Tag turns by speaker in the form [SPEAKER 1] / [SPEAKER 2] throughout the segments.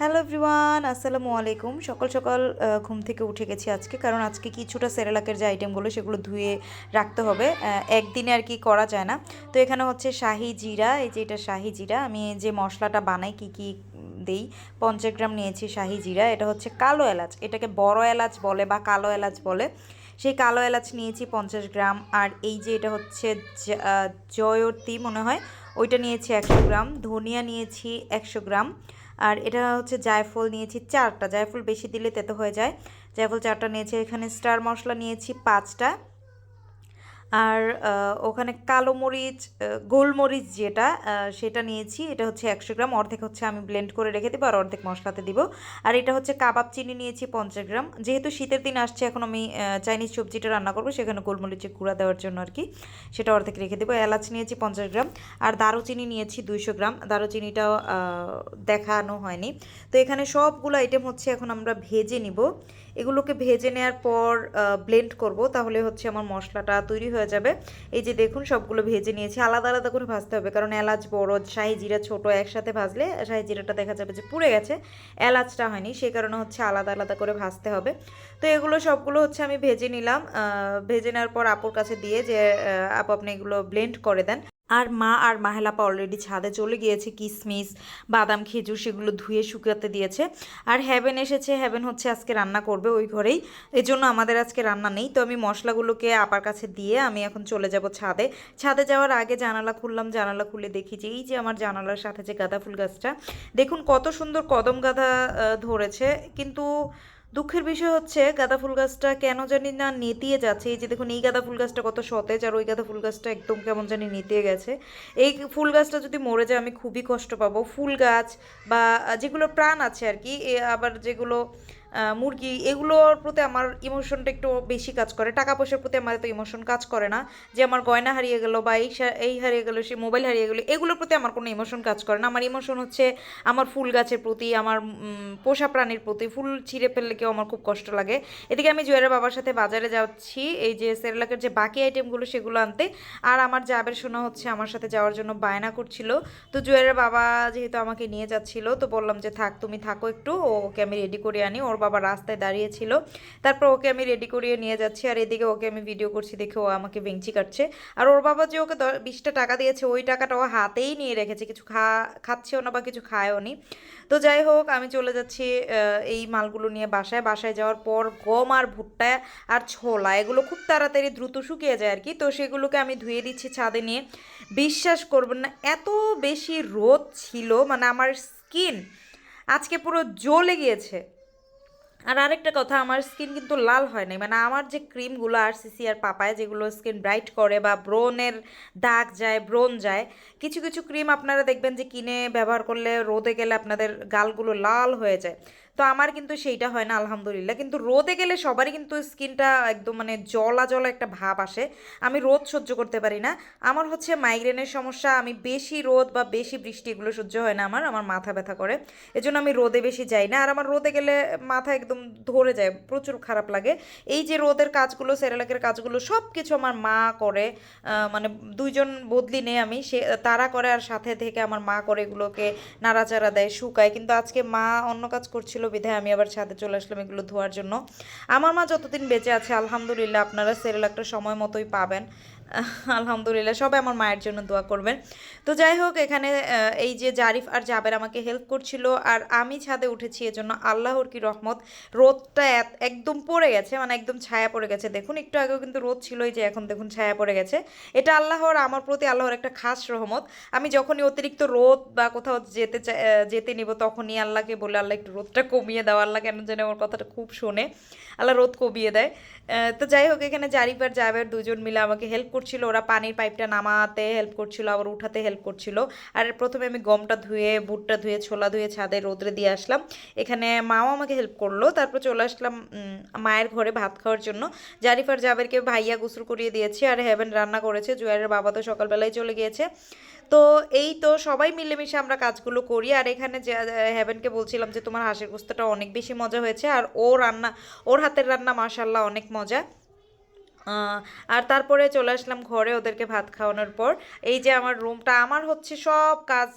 [SPEAKER 1] Hello everyone, আসসালামু আলাইকুম। সকাল সকাল ঘুম থেকে উঠে গেছি আজকে, কারণ আজকে কিছুটা সেরেলাকের যে আইটেমগুলো সেগুলো ধুয়ে রাখতে হবে। একদিনে আর কি করা যায় না। তো এখানে হচ্ছে শাহি জিরা, এই যে এটা শাহি জিরা, আমি যে মশলাটা বানাই, কি কি দেই, পঞ্চাশ গ্রাম নিয়েছি শাহি জিরা, এটা হচ্ছে কালো এলাচ, এটাকে বড় এলাচ বলে বা কালো এলাচ বলে। সেই কালো এলাচ নিয়েছি পঞ্চাশ গ্রাম, আর এই যে এটা হচ্ছে জয়তী মনে হয়, ওইটা নিয়েছি একশো গ্রাম, ধনিয়া নিয়েছি একশো গ্রাম আর এটা হচ্ছে জায়ফল নিয়েছি চারটা। জায়ফল বেশি দিলে তেতো হয়ে যায়। জায়ফল চারটা নিয়েছি, এখানে স্টার মশলা নিয়েছি পাঁচটা। আর ওখানে কালো মরিচ গোলমরিচ যেটা সেটা নিয়েছি। এটা হচ্ছে একশো গ্রাম। অর্ধেক হচ্ছে আমি ব্লেন্ড করে রেখে দেবো আর অর্ধেক মশলাতে দিব। আর এটা হচ্ছে কাবাব চিনি নিয়েছি পঞ্চাশ গ্রাম। যেহেতু শীতের দিন আসছে, এখন আমি চাইনিজ সবজিটা রান্না করব, সেখানে গোলমরিচের গুঁড়া দেওয়ার জন্য আর কি। সেটা অর্ধেক রেখে দেবো। এলাচ নিয়েছি পঞ্চাশ গ্রাম। আর দারুচিনি নিয়েছি দুইশো গ্রাম। দারুচিনিটাও দেখানো হয়নি। তো এখানে সবগুলো আইটেম হচ্ছে এখন আমরা ভেজে নিব। এগুলোকে ভেজে নেওয়ার পর ব্লেন্ড করব। তাহলে হচ্ছে আমার মশলাটা তৈরি হয়ে যাবে। এই যে দেখুন, সবগুলো ভেজে নিয়েছি। আলাদা আলাদা করে ভাজতে হবে, কারণ এলাচ, বড়, শাহি জিরা ছোট একসাথে ভাজলে শাহি জিরাটা দেখা যাবে যে পুড়ে গেছে। এলাচটা হয়নি সেই কারণে হচ্ছে আলাদা আলাদা করে ভাজতে হবে। তো এগুলো সবগুলো হচ্ছে আমি ভেজে নিলাম। ভেজে নেওয়ার পর আপুর কাছে দিয়ে যে আপু আপনি এগুলো ব্লেন্ড করে দেন। আর মা আর মাহেলাপা অলরেডি ছাদে চলে গিয়েছে কিশমিশ বাদাম, খেজুর সেগুলো ধুয়ে শুকাতে দিয়েছে। আর হ্যাভেন এসেছে হ্যাভেন হচ্ছে আজকে রান্না করবে ওই ঘরেই। এই জন্য আমাদের আজকে রান্না নেই, তো আমি মশলাগুলোকে আপার কাছে দিয়ে আমি এখন চলে যাব ছাদে। ছাদে যাওয়ার আগে জানালা খুললাম, জানালা খুলে দেখি যে এই যে আমার জানালার সাথে যে গাঁদা ফুল গাছটা, দেখুন কত সুন্দর কদম গাঁদা ধরেছে। কিন্তু দুঃখের বিষয় হচ্ছে, গাঁদা ফুল গাছটা কেন জানি না নেতিয়ে যাচ্ছে। এই যে দেখুন, এই গাঁদা ফুল গাছটা কত সতেজ আর ওই গাঁদা ফুল গাছটা একদম কেমন জানি নেতিয়ে গেছে। এই ফুল গাছটা যদি মরে যায়, আমি খুবই কষ্ট পাবো। ফুল গাছ বা যেগুলো প্রাণ আছে আর কি আবার যেগুলো মুরগি, এগুলোর প্রতি আমার ইমোশনটা একটু বেশি কাজ করে। টাকা পয়সার প্রতি আমার এত ইমোশন কাজ করে না যে আমার গয়না হারিয়ে গেল বা এই এই হারিয়ে গেলো সে মোবাইল হারিয়ে গেলো, এগুলোর প্রতি আমার কোনো ইমোশন কাজ করে না। আমার ইমোশন হচ্ছে আমার ফুল গাছের প্রতি, আমার পোষা প্রাণীর প্রতি। ফুল ছিঁড়ে ফেললে কেউ আমার খুব কষ্ট লাগে। এদিকে আমি জুয়েলের বাবার সাথে বাজারে যাচ্ছি। এই যে সেরেলাকের যে বাকি আইটেমগুলো সেগুলো আনতে। আর আমার জাবের শোনা হচ্ছে আমার সাথে যাওয়ার জন্য বায়না করছিল। তো জুয়েলের বাবা যেহেতু আমাকে নিয়ে যাচ্ছিল, তো বললাম যে থাক, তুমি থাকো একটু, ওকে আমি রেডি করে আনি। ওর বাবা রাস্তায় দাঁড়িয়েছিল। তারপর ওকে আমি রেডি করিয়ে নিয়ে যাচ্ছি আর এদিকে ওকে আমি ভিডিও করছি, দেখে ও আমাকে বেঞ্চি কাটছে। আর ওর বাবা যে ওকে বিশটা টাকা দিয়েছে, ওই টাকাটা ও হাতেই নিয়ে রেখেছে। কিছু খা খাচ্ছেও না বা কিছু খায়ও নি। তো যাই হোক, আমি চলে যাচ্ছি এই মালগুলো নিয়ে বাসায়। বাসায় যাওয়ার পর গম আর ভুট্টা আর ছোলা, এগুলো খুব তাড়াতাড়ি দ্রুত শুকিয়ে যায় আর কি। তো সেগুলোকে আমি ধুয়ে দিচ্ছি ছাদে নিয়ে। বিশ্বাস করবেন না, এত বেশি রোদ ছিল মানে আমার স্কিন আজকে পুরো জ্বলে গিয়েছে। আর আরেকটা কথা, আমার স্কিন কিন্তু লাল হয় নাই। মানে আমার যে ক্রিমগুলো আর সিসি আর পাপায় যেগুলো স্কিন ব্রাইট করে বা ব্রোনের দাগ যায় ব্রোন যায়, কিছু কিছু ক্রিম আপনারা দেখবেন যে কিনে ব্যবহার করলে রোদে গেলে আপনাদের গালগুলো লাল হয়ে যায়। তো আমার কিন্তু সেইটা হয় না, আলহামদুলিল্লাহ। কিন্তু রোদে গেলে সবারই কিন্তু স্কিনটা একদম মানে জলা জলা একটা ভাব আসে। আমি রোদ সহ্য করতে পারি না। আমার হচ্ছে মাইগ্রেনের সমস্যা, আমি বেশি রোদ বা বেশি বৃষ্টি এগুলো সহ্য হয় না আমার আমার মাথা ব্যথা করে। এজন্য আমি রোদে বেশি যাই না। আর আমার রোদে গেলে মাথা একদম ধরে যায়, প্রচুর খারাপ লাগে। এই যে রোদের কাজগুলো, সেরেলাকের কাজগুলো সব কিছু আমার মা করে মানে দুইজন বদলি নেই আমি। সে, তারা করে আর সাথে থেকে আমার মা করে এগুলোকে নাড়াচাড়া দেয়, শুকায়। কিন্তু আজকে মা অন্য কাজ করছিল বিধায় আমি আবার ছাদে চলে আসলাম এগুলো ধোয়ার জন্য। আমার মা যতদিন বেঁচে আছে, আলহামদুলিল্লাহ আপনারা সেরেল একটা সময় মতোই পাবেন। আলহামদুলিল্লাহ, সবাই আমার মায়ের জন্য দোয়া করবেন। তো যাই হোক, এখানে এই যে জারিফ আর জাবের আমাকে হেল্প করছিল, আর আমি ছাদে উঠেছি, এজন্য আল্লাহর কি রহমত, রোদটা একদম পড়ে গেছে মানে একদম ছায়া পড়ে গেছে। দেখুন, একটু আগেও কিন্তু রোদ ছিলই যে এখন দেখুন ছায়া পড়ে গেছে। এটা আল্লাহর, আমার প্রতি আল্লাহর একটা খাস রহমত। আমি যখনই অতিরিক্ত রোদ বা কোথাও যেতে যেতে নিব, তখনই আল্লাহকে বলে, আল্লাহ, একটু রোদটা কমিয়ে দাও। আল্লাহ কেন জানে আমার কথাটা খুব শোনে। আল্লাহ রোদ কমিয়ে দেয়। তো যাই হোক, এখানে জারিফ আর জাবের দুজন মিলে আমাকে হেল্প করছিল, ওরা পানির পাইপটা নামাতে হেল্প করছিল, আবার উঠাতে হেল্প করছিল। আর প্রথমে আমি গমটা ধুয়ে ভুট্টা ধুয়ে, ছোলা ধুয়ে ছাদে রোদরে দিয়ে আসলাম। এখানে মাও আমাকে হেল্প করল, তারপর চলে আসলাম মায়ের ঘরে ভাত খাওয়ার জন্য। জারিফার জাবেরকে ভাইয়া গোসল করিয়ে দিয়েছি, আর হেভেন রান্না করেছে। জুয়ারের বাবা তো সকালবেলায় চলে গিয়েছে। তো এই তো সবাই মিলেমিশে আমরা কাজগুলো করি, আর এখানে যে হেভেনকে বলছিলাম যে তোমার হাঁসের গোস্তটা অনেক বেশি মজা হয়েছে, আর ও রান্না, ওর হাতের রান্না মাশাল্লাহ অনেক মজা। আর তারপরে চলে আসলাম ঘরে ওদেরকে ভাত খাওয়ানোর পর। এই যে আমার রুমটা, আমার হচ্ছে সব কাজ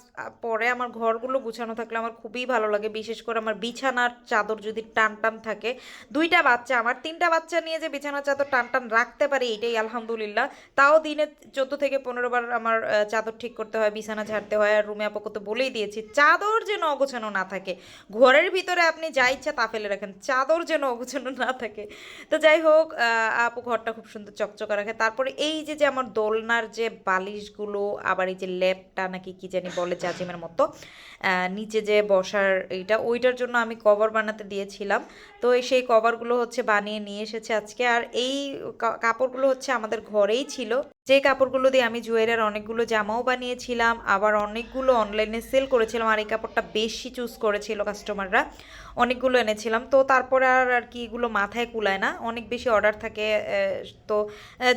[SPEAKER 1] পরে আমার ঘরগুলো গুছানো থাকলে আমার খুবই ভালো লাগে। বিশেষ করে আমার বিছানার চাদর যদি টান টান থাকে, দুইটা বাচ্চা, আমার তিনটা বাচ্চা নিয়ে যে বিছানার চাদর টান টান রাখতে পারি, এটাই আলহামদুলিল্লাহ। তাও দিনে চোদ্দ থেকে পনেরো বার আমার চাদর ঠিক করতে হয়, বিছানা ঝাড়তে হয়, আর রুমে আপাতত বলেই দিয়েছি, চাদর যেন অগোছানো না থাকে। ঘরের ভিতরে আপনি যা ইচ্ছা তা ফেলে রাখেন, চাদর যেন অগোছানো না থাকে। তো যাই হোক আপু ঘরটা খুব সুন্দর চকচকা রাখে। তারপরে এই যে যে আমার দোলনার যে বালিশগুলো, আবার এই যে ল্যাপটা নাকি কি জানি বলে চাচিমের মতো নিচে যে বসার এইটা, ওইটার জন্য আমি কভার বানাতে দিয়েছিলাম। তো এই সেই কভারগুলো হচ্ছে বানিয়ে নিয়ে এসেছে আজকে। আর এই কাপড়গুলো হচ্ছে আমাদের ঘরেই ছিল। যে কাপড়গুলো দিয়ে আমি জুয়েলের অনেকগুলো জামাও বানিয়েছিলাম, আবার অনেকগুলো অনলাইনে সেল করেছিলাম। আর এই কাপড়টা বেশি চুজ করেছিল কাস্টমাররা অনেকগুলো এনেছিলাম। তো তারপরে আর আর কি এগুলো মাথায় কুলায় না। অনেক বেশি অর্ডার থাকে তো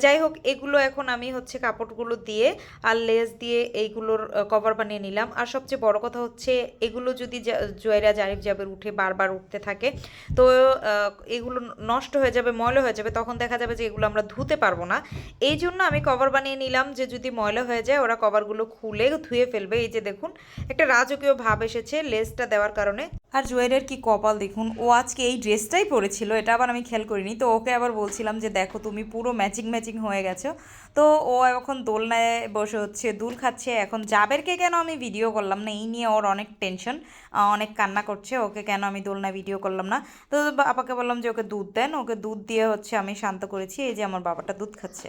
[SPEAKER 1] যাই হোক, এগুলো এখন আমি হচ্ছে কাপড়গুলো দিয়ে আর লেস দিয়ে এইগুলোর কভার বানিয়ে নিলাম। আর সবচেয়ে বড় কথা হচ্ছে, এগুলো যদি জুয়েরা জারিফ জাবের উঠে বারবার উঠতে থাকে, তো এগুলো নষ্ট হয়ে যাবে, ময়লা হয়ে যাবে, তখন দেখা যাবে যে এগুলো আমরা ধুতে পারব না। এই জন্য আমি কভার বানিয়ে নিলাম যে যদি ময়লা হয়ে যায়, ওরা কভারগুলো খুলে ধুয়ে ফেলবে। এই যে দেখুন, একটা রাজকীয় ভাব এসেছে লেসটা দেওয়ার কারণে। আর জুয়েলের কি কপাল দেখুন। ও আজকে এই ড্রেসটাই পরেছিল, এটা আবার আমি খেয়াল করিনি। তো ওকে আবার বলছিলাম যে, দেখো, তুমি পুরো ম্যাচিং ম্যাচিং হয়ে গেছো। তো ও এখন দোলনায় বসে হচ্ছে, দুল খাচ্ছে। এখন জাবেরকে কেন আমি ভিডিও করলাম না? এই নিয়ে ওর অনেক টেনশন অনেক কান্না করছে। ওকে কেন আমি দোলনায় ভিডিও করলাম না? তো বাবাকে বললাম যে, ওকে দুধ দেন। ওকে দুধ দিয়ে হচ্ছে আমি শান্ত করেছি। এই যে আমার বাবাটা দুধ খাচ্ছে।